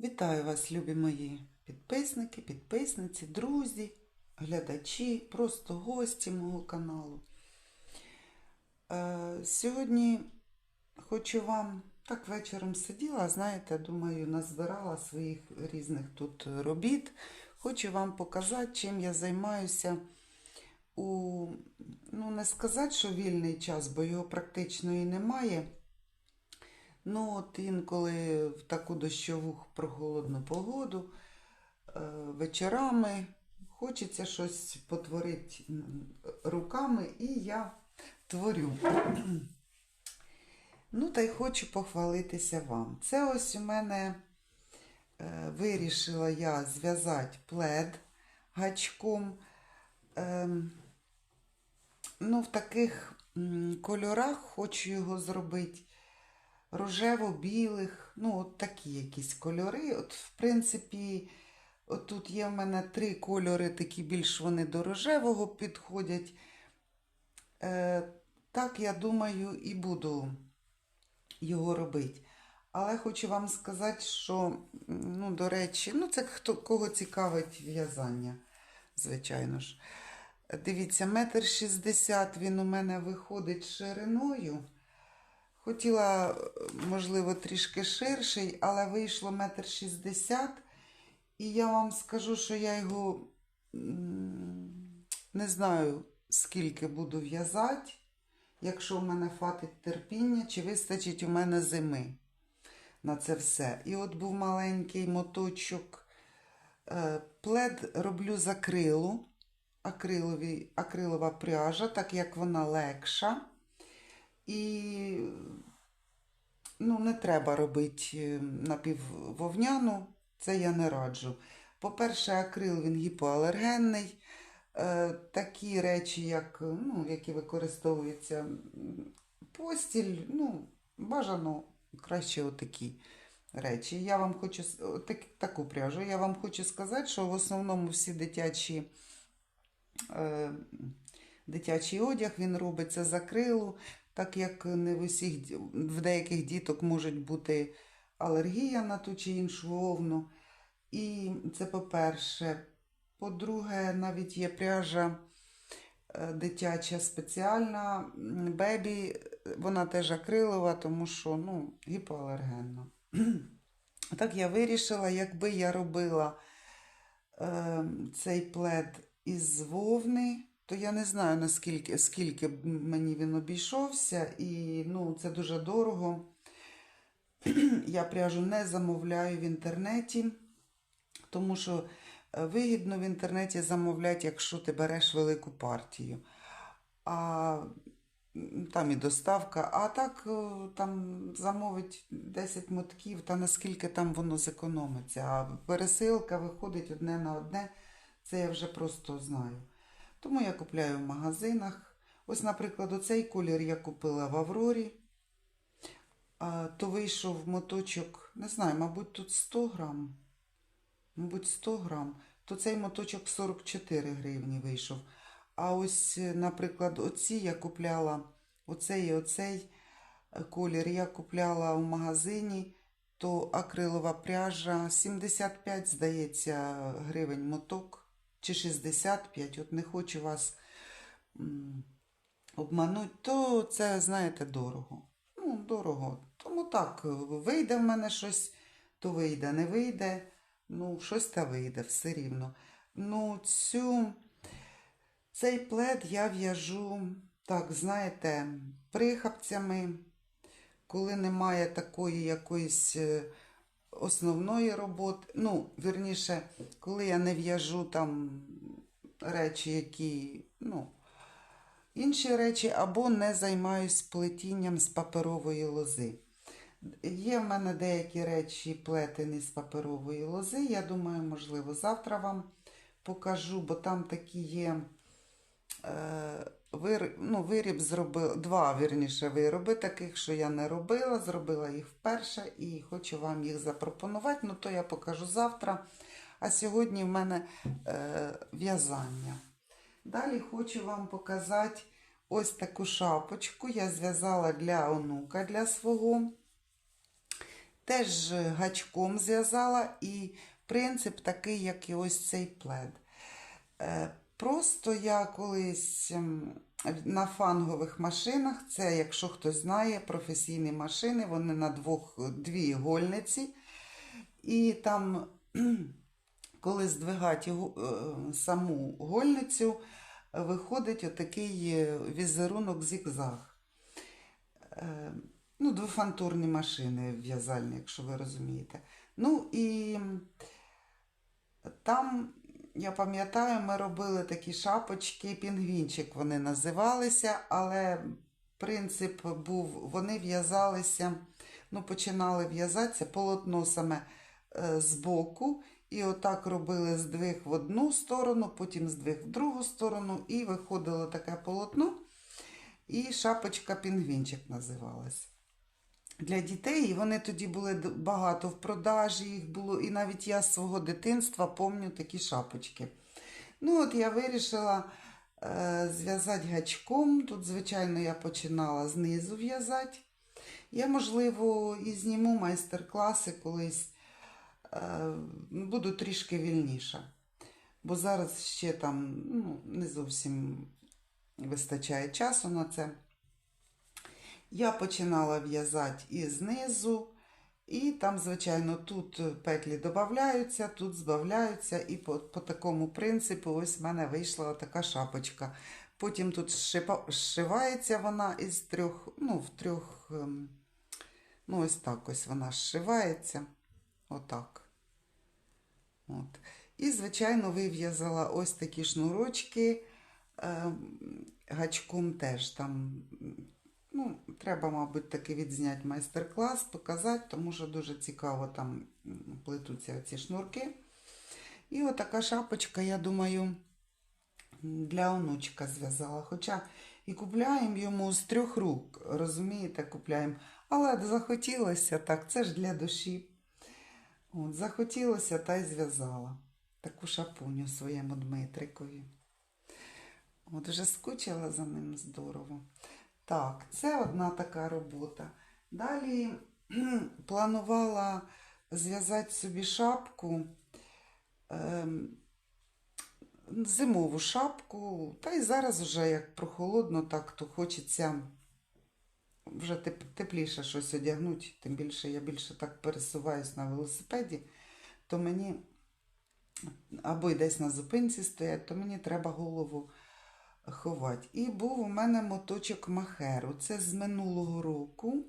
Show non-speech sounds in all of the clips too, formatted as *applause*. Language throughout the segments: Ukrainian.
Вітаю вас, любі мої підписники, підписниці, друзі, глядачі, просто гості мого каналу. Е, сьогодні хочу вам так вечором сиділа, знаєте, думаю, назбирала своїх різних тут робіт. Хочу вам показати, чим я займаюся у, ну, не сказати, що вільний час, бо його практично і немає. Ну, от інколи в таку дощову прохолодну погоду, е, вечорами хочеться щось потворити руками, і я творю. Ну, та й хочу похвалитися вам. Це ось у мене е, вирішила я зв'язати плед гачком. Ем, ну, в таких кольорах хочу його зробити рожево-білих, ну, от такі якісь кольори. От, в принципі, от тут є в мене три кольори, такі більш вони до рожевого підходять. Е, так, я думаю, і буду його робити. Але хочу вам сказати, що, ну, до речі, ну, це хто, кого цікавить в'язання, звичайно ж. Дивіться, метр шістдесят він у мене виходить шириною. Хотіла, можливо, трішки ширший, але вийшло метр шістдесят. І я вам скажу, що я його не знаю, скільки буду в'язати, якщо в мене хватить терпіння, чи вистачить у мене зими на це все. І от був маленький моточок. Е, Плед роблю з акрилу, акрилові, акрилова пряжа, так як вона легша. І ну, не треба робити напіввовняну, це я не раджу. По-перше, акрил він гіпоалергенний. Е, Такі речі, як, ну, які використовуються постіль, ну, бажано краще отакі речі. Я вам хочу отак, таку пряжу. Я вам хочу сказати, що в основному всі дитячі. Е, Дитячий одяг він робиться з акрилу, так як не в усіх в деяких діток може бути алергія на ту чи іншу вовну. І це по-перше. По-друге, навіть є пряжа е, дитяча спеціальна, бебі, вона теж акрилова, тому що ну, гіпоалергенна. *clears throat* Так я вирішила, якби я робила е, цей плед із вовни, то я не знаю, наскільки скільки мені він обійшовся, і ну, це дуже дорого. *clears throat* Я пряжу не замовляю в інтернеті, тому що е, вигідно в інтернеті замовляти, якщо ти береш велику партію. А там і доставка, а так е, там замовить 10 мотків, та наскільки там воно зекономиться. А пересилка виходить одне на одне, це я вже просто знаю. Тому я купляю в магазинах. Ось, наприклад, оцей колір я купила в Аврорі. То вийшов моточок, не знаю, мабуть, тут 100 грам. Мабуть, 100 грам. То цей моточок 44 гривні вийшов. А ось, наприклад, оці я купляла, оцей і оцей е, колір я купляла в магазині, то акрилова пряжа 75, здається, гривень моток, чи 65. От не хочу вас м, обмануть, то це, знаєте, дорого. Ну, дорого. Тому так, вийде в мене щось, то вийде, не вийде. Ну, щось та вийде, все рівно. Ну, цю, цей плед я в'яжу, так, знаєте, прихапцями, коли немає такої якоїсь е, основної роботи. Ну, вірніше, коли я не в'яжу там речі, які, ну, інші речі, або не займаюсь плетінням з паперової лози. Є в мене деякі речі плетені з паперової лози. Я думаю, можливо, завтра вам покажу, бо там такі є е, вир, ну, виріб зробила, два вірніше вироби таких, що я не робила, зробила їх вперше і хочу вам їх запропонувати. Ну, то я покажу завтра. А сьогодні в мене е, в'язання. Далі хочу вам показати ось таку шапочку. Я зв'язала для онука для свого. теж гачком зв'язала, і принцип такий, як і ось цей плед. Просто я колись ем, на фангових машинах, це, якщо хтось знає, професійні машини, вони на двох, дві гольниці. І там, *clears throat* коли здвигати е, саму гольницю, виходить отакий е, візерунок зігзаг. Е, Ну, двофантурні машини в'язальні, якщо ви розумієте. Ну і там, я пам'ятаю, ми робили такі шапочки, пінгвінчик вони називалися, але принцип був, вони в'язалися, ну, починали в'язатися полотно саме е, збоку, і отак робили здвиг в одну сторону, потім здвиг в другу сторону, і виходило таке полотно, і шапочка пінгвінчик називалась. Для дітей і вони тоді були багато в продажі, їх було, і навіть я з свого дитинства пам'ятаю такі шапочки. Ну, от я вирішила е, зв'язати гачком. Тут, звичайно, я починала знизу в'язати. Я, можливо, і зніму майстер-класи колись. Е, буду трішки вільніша. Бо зараз ще там ну, не зовсім вистачає часу на це. Я починала в'язати і знизу, і там, звичайно, тут петлі додаються, тут збавляються, і по, по такому принципу ось в мене вийшла така шапочка. Потім тут зшивається вона із трьох, ну, в трьох, ем, ну, ось так ось вона зшивається. Отак. От. І, звичайно, вив'язала ось такі шнурочки е, гачком теж там. Ну, треба, мабуть, таки відзняти майстер-клас, показати, тому що дуже цікаво там плетуться ці шнурки. І отака шапочка, я думаю, для онучка зв'язала. Хоча і купляємо йому з трьох рук, розумієте, купляємо. Але захотілося так, це ж для душі. От, захотілося та й зв'язала таку шапуню своєму Дмитрикові. От вже скучила за ним здорово. Так, це одна така робота. Далі планувала зв'язати собі шапку, ем, зимову шапку, та й зараз вже як прохолодно, так то хочеться вже тепліше щось одягнути, тим більше я більше так пересуваюсь на велосипеді, то мені або й десь на зупинці стоять, то мені треба голову ховати. І був у мене моточок махеру. Це з минулого року.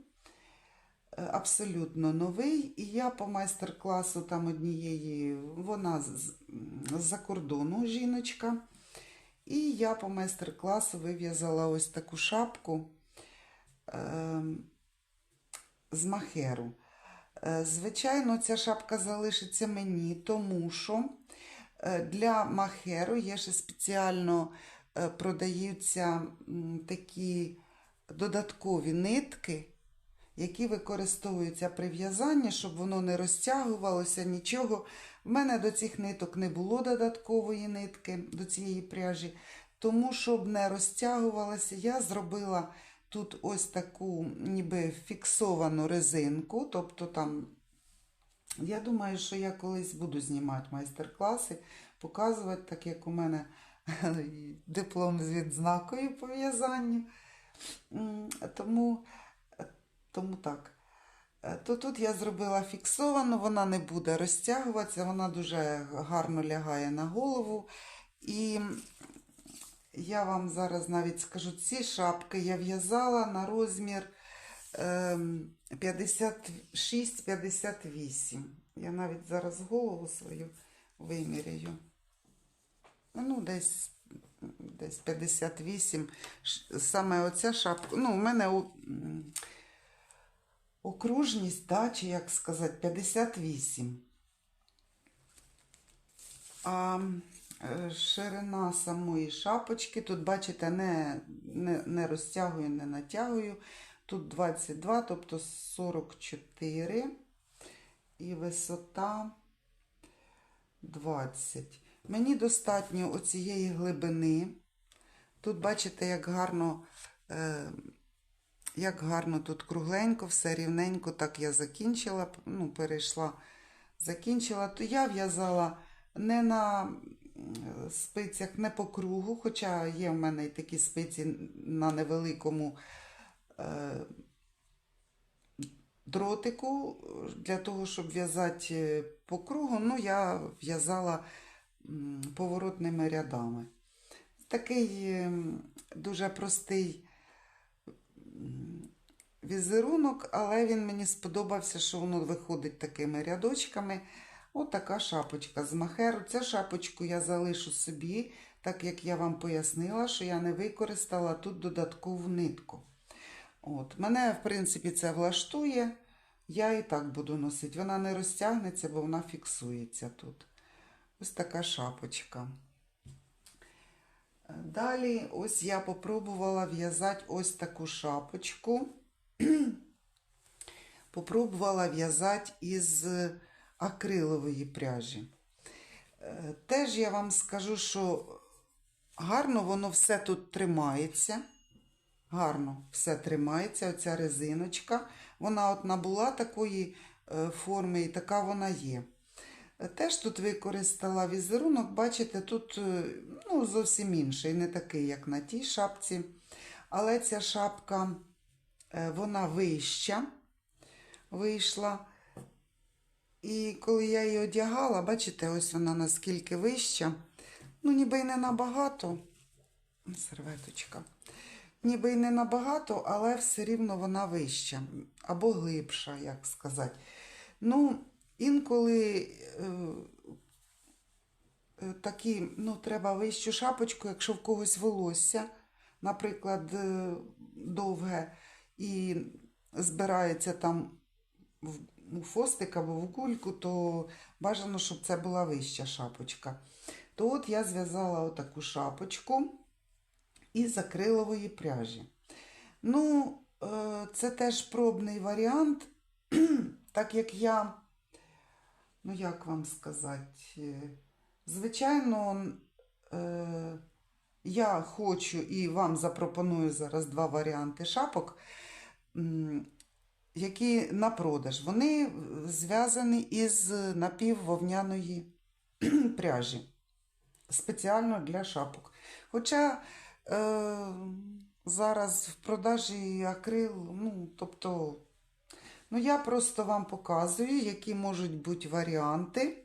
Е, Абсолютно новий. І я по майстер-класу там однієї, вона з-за кордону жіночка. І я по майстер-класу вив'язала ось таку шапку е, з махеру. Е, Звичайно, ця шапка залишиться мені, тому що е, для махеру є ще спеціально продаються такі додаткові нитки, які використовуються при в'язанні, щоб воно не розтягувалося, нічого. В мене до цих ниток не було додаткової нитки до цієї пряжі, тому щоб не розтягувалося, я зробила тут ось таку ніби фіксовану резинку, тобто там. Я думаю, що я колись буду знімати майстер-класи, показувати, так як у мене *laughs* диплом з відзнакою по в'язанню. Тому, тому так. Е, То тут я зробила фіксовану, вона не буде розтягуватися, вона дуже гарно лягає на голову. І я вам зараз навіть скажу, ці шапки я в'язала на розмір ем, 56-58. Я навіть зараз голову свою виміряю. Ну, десь, десь 58. Саме оця шапка. Ну, у мене окружність, да, чи як сказати, 58. А е, ширина самої шапочки, тут, бачите, не, не, не розтягую, не натягую. Тут 22, тобто 44. І висота 20. Мені достатньо оцієї глибини. Тут бачите, як гарно, е, як гарно тут кругленько, все рівненько, так я закінчила, ну, перейшла, закінчила, то я в'язала не на спицях, не по кругу, хоча є в мене і такі спиці на невеликому е, дротику для того, щоб в'язати е, по кругу, ну, я в'язала поворотними рядами. Такий дуже простий візерунок, але він мені сподобався, що воно виходить такими рядочками. Отака шапочка з махеру. Цю шапочку я залишу собі, так як я вам пояснила, що я не використала тут додаткову нитку. От. Мене, в принципі, це влаштує. Я і так буду носити. Вона не розтягнеться, бо вона фіксується тут. Ось така шапочка. Далі, ось я попробувала в'язати ось таку шапочку. *clears throat* Попробувала в'язати із акрилової пряжі. Е, Теж я вам скажу, що гарно воно все тут тримається. Гарно все тримається, оця резиночка. Вона от набула такої е, форми, і така вона є. Теж тут використала візерунок, бачите, тут е, ну, зовсім інший, не такий, як на тій шапці. Але ця шапка, е, вона вища вийшла. І коли я її одягала, бачите, ось вона наскільки вища. Ну, ніби й не набагато. Серветочка. Ніби й не набагато, але все рівно вона вища. Або глибша, як сказати. Ну, інколи е, е, такі, ну, треба вищу шапочку, якщо в когось волосся, наприклад, е, довге, і збирається там у фостик або в кульку, то бажано, щоб це була вища шапочка. То от я зв'язала отаку шапочку із акрилової пряжі. Ну, е, це теж пробний варіант, *clears throat* так як я, ну як вам сказати, звичайно, е, я хочу і вам запропоную зараз два варіанти шапок. які на продаж. Вони зв'язані із напіввовняної *clears throat* пряжі, спеціально для шапок. Хоча е, зараз в продажі акрил, ну, тобто, ну, я просто вам показую, які можуть бути варіанти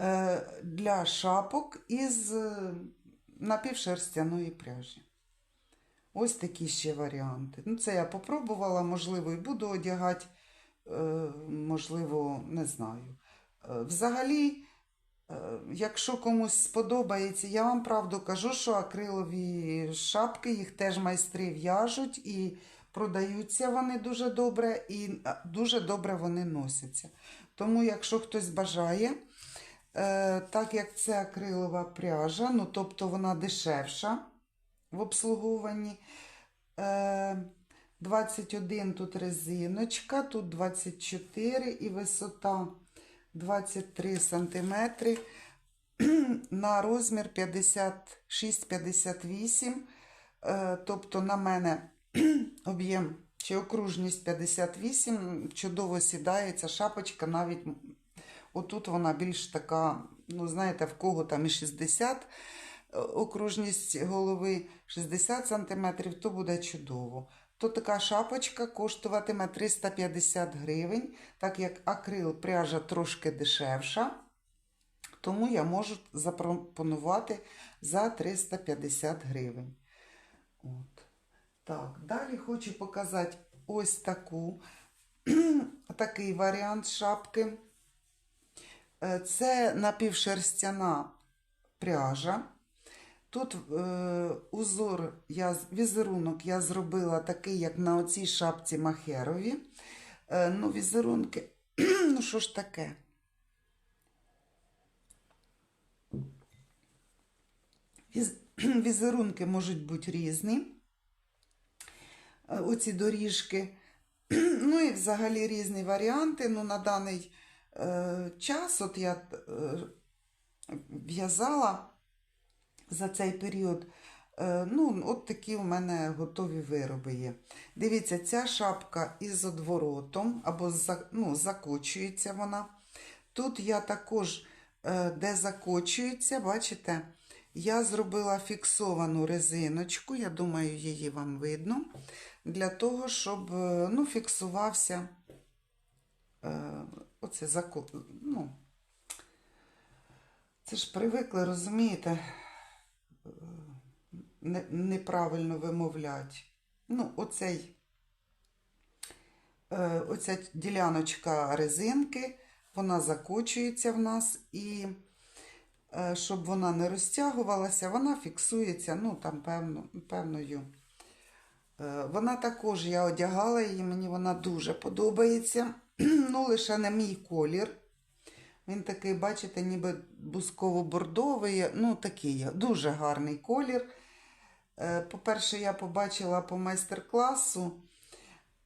е, для шапок із е, напівшерстяної пряжі. Ось такі ще варіанти. Ну, це я попробувала, можливо, і буду одягати, е, можливо, не знаю. Взагалі, якщо комусь сподобається, я вам правду кажу, що акрилові шапки, їх теж майстри в'яжуть і продаються вони дуже добре, і е, дуже добре вони носяться. Тому, якщо хтось бажає, е, так як це акрилова пряжа, ну тобто вона дешевша в обслуговуванні. Е, 21 тут резиночка, тут 24 і висота 23 сантиметри *clears throat* на розмір 56-58. Е, тобто на мене *clears throat* об'єм чи окружність 58, чудово сідається шапочка, навіть отут вона більш така, ну знаєте, в кого там і 60 окружність голови 60 см, то буде чудово. То така шапочка коштуватиме 350 гривень, так як акрил пряжа трошки дешевша, тому я можу запропонувати за 350 гривень. От. Так, далі хочу показати ось таку, *clears throat* такий варіант шапки. Е, Це напівшерстяна пряжа. Тут е, узор, я, візерунок я зробила такий, як на оцій шапці махерові. Е, ну, візерунки, *clears throat* ну що ж таке? Віз, *clears throat* візерунки можуть бути різні. Е, Оці доріжки. *clears throat* Ну і взагалі різні варіанти. Ну, на даний е, час, от я е, в'язала за цей період Е, Ну, от такі у мене готові вироби є. Дивіться, ця шапка із одворотом, або ну, закочується вона. Тут я також, е, де закочується, бачите, я зробила фіксовану резиночку, я думаю, її вам видно, для того, щоб е, ну, фіксувався е, оце зако... ну, це ж привикли, розумієте, е, не, неправильно вимовлять. Ну, оцей, е, оця діляночка резинки, вона закочується в нас і е, щоб вона не розтягувалася, вона фіксується, ну, там певно, певною. Е, Вона також, я одягала її, мені вона дуже подобається. *clears throat* ну, лише не мій колір. Він такий, бачите, ніби бусково-бордовий, ну такий дуже гарний колір. Е, По-перше, я побачила по майстер-класу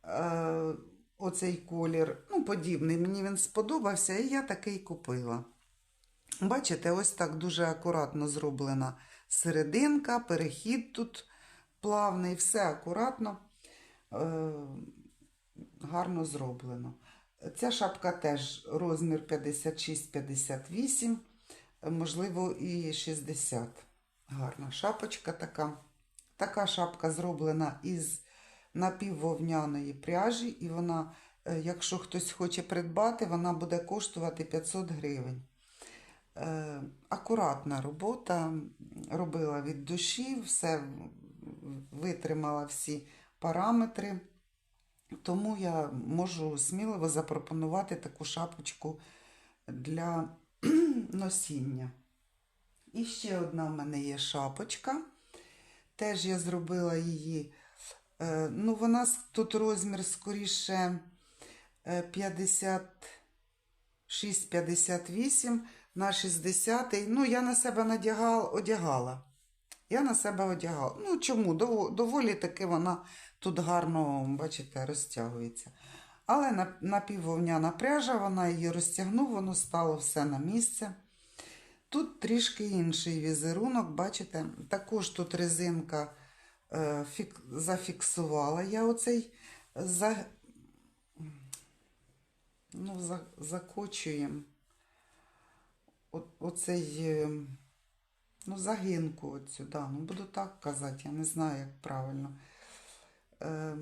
е, оцей колір, ну, подібний. Мені він сподобався, і я такий купила. Бачите, ось так дуже акуратно зроблена серединка, перехід тут плавний, все акуратно, е, гарно зроблено. Ця шапка теж розмір 56-58, можливо, і 60. Гарна шапочка така. Така шапка зроблена із напіввовняної пряжі, і вона, е, якщо хтось хоче придбати, вона буде коштувати 500 гривень. Е, Акуратна робота, робила від душі, все витримала всі параметри. Тому я можу сміливо запропонувати таку шапочку для *clears throat* носіння. І ще одна в мене є шапочка. Теж я зробила її. е, Ну, вона тут розмір скоріше е, 56-58 на 60. Ну, я на себе надягала, одягала. Я на себе одягала. Ну, чому? Доволі таки вона тут гарно, бачите, розтягується. Але напіввовняна пряжа, вона її розтягнув, воно стало все на місце. Тут трішки інший візерунок, бачите, також тут резинка е, фік, зафіксувала. Я оцей за, ну, за, закочуємо оцей е, ну, загинку оцю, да, ну, буду так казати, я не знаю, як правильно. Е,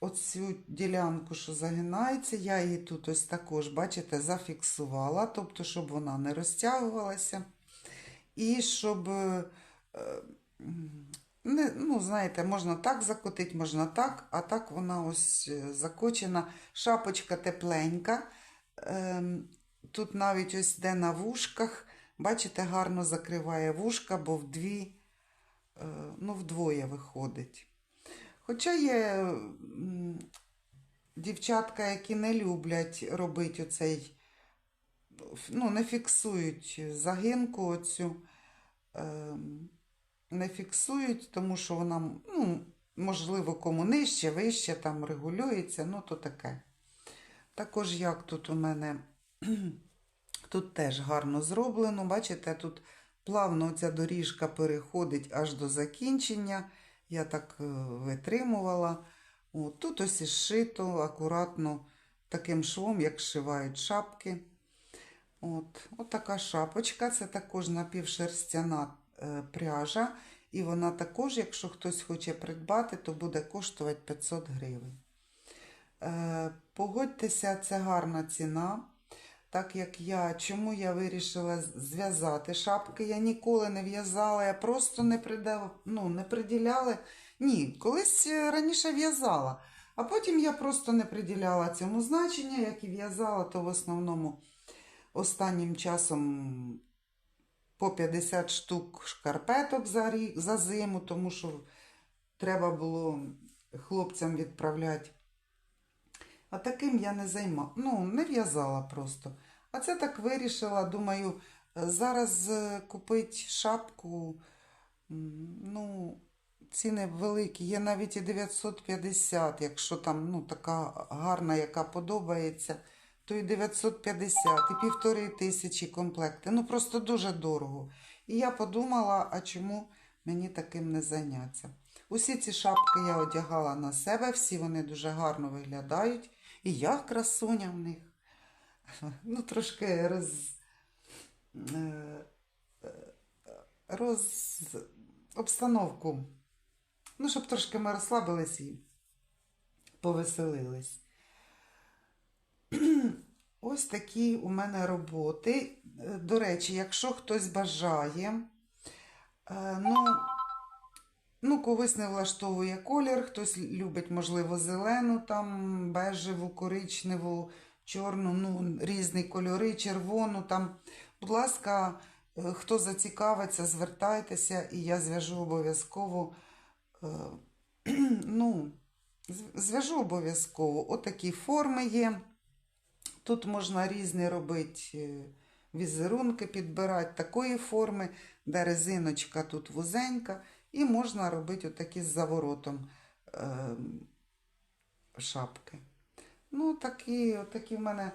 оцю ділянку, що загинається, я її тут ось також, бачите, зафіксувала, тобто, щоб вона не розтягувалася. І щоб, е, е, не, ну, знаєте, можна так закотити, можна так, а так вона ось е, закочена. Шапочка тепленька. Ем, Тут навіть ось де на вушках, бачите, гарно закриває вушка, бо вдві, е, ну, вдвоє виходить. Хоча є дівчатка, які не люблять робити оцей, ну, не фіксують загинку оцю, ем, не фіксують, тому що вона, ну, можливо, кому нижче, вище там регулюється, ну, то таке. Також як тут у мене, тут теж гарно зроблено, бачите, тут плавно ця доріжка переходить аж до закінчення. Я так е, витримувала. От, тут ось і зшито акуратно таким швом, як зшивають шапки. От, от така шапочка, це також напівшерстяна е, пряжа. І вона також, якщо хтось хоче придбати, то буде коштувати 500 гривень. Е, погодьтеся, це гарна ціна. Так як я, чому я вирішила зв'язати шапки? Я ніколи не в'язала, я просто не, придав, ну, не приділяла. Ні, колись е, раніше в'язала, а потім я просто не приділяла цьому значення, як і в'язала, то в основному останнім часом по 50 штук шкарпеток за, рік, за зиму, тому що треба було хлопцям відправляти. А таким я не займала, ну, не в'язала просто. А це так вирішила, думаю, е, зараз е, купити шапку, ну, ціни великі, є навіть і 950, якщо там ну, така гарна, яка подобається, то і 950, і півтори тисячі комплекти. Ну, просто дуже дорого. І я подумала, а чому мені таким не зайняться. Усі ці шапки я одягала на себе, всі вони дуже гарно виглядають. І я красуня в них. *laughs* Ну, трошки роз. е, е, роз... обстановку. Ну, щоб трошки ми розслабились і повеселились. *clears throat* Ось такі у мене роботи. Е, До речі, якщо хтось бажає, ну, ну, когось не влаштовує колір, хтось любить, можливо, зелену, там, бежеву, коричневу, чорну, ну, різні кольори, червону. Там. Будь ласка, е, хто зацікавиться, звертайтеся, і я зв'яжу обов'язково. е, *clears throat* Ну, зв'яжу обов'язково. Отакі форми є. Тут можна різні робити е, візерунки, підбирати такої форми, де резиночка тут вузенька, і можна робити отакі з заворотом е, шапки. Ну, такі, отакі в мене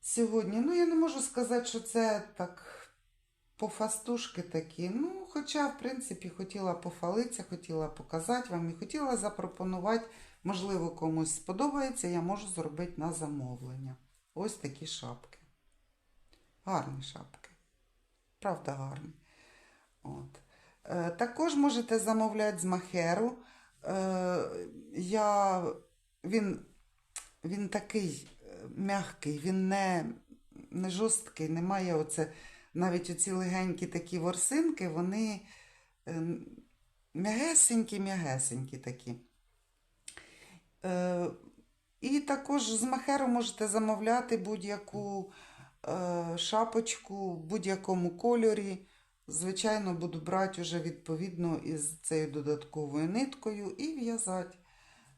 сьогодні. Ну, я не можу сказати, що це так пофастушки такі. Ну, хоча, в принципі, хотіла пофалитися, хотіла показати вам і хотіла запропонувати, можливо, комусь сподобається, я можу зробити на замовлення. Ось такі шапки. Гарні шапки. Правда, гарні. От. Е, також можете замовляти з махеру. Е, я, він, він такий е, м'який, він не, не жорсткий, немає оце, навіть оці легенькі такі ворсинки, вони е, м'ягесенькі, м'ягесенькі такі. І також з махеру можете замовляти будь-яку шапочку в будь-якому кольорі. Звичайно, буду брати вже відповідно із цією додатковою ниткою і в'язати.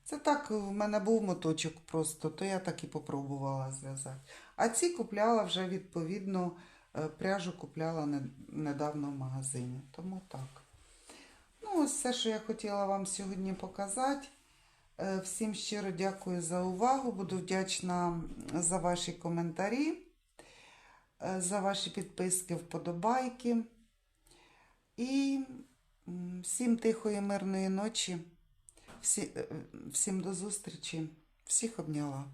Це так, в мене був моточок просто, то я так і попробувала зв'язати. А ці купляла вже відповідно, е, пряжу купляла недавно в магазині. Тому так. Ну, ось все, що я хотіла вам сьогодні показати. Е, Всім щиро дякую за увагу. Буду вдячна за ваші коментарі, е, за ваші підписки, вподобайки. І всім тихої, мирної ночі. Всі, е, всім до зустрічі. Всіх обняла.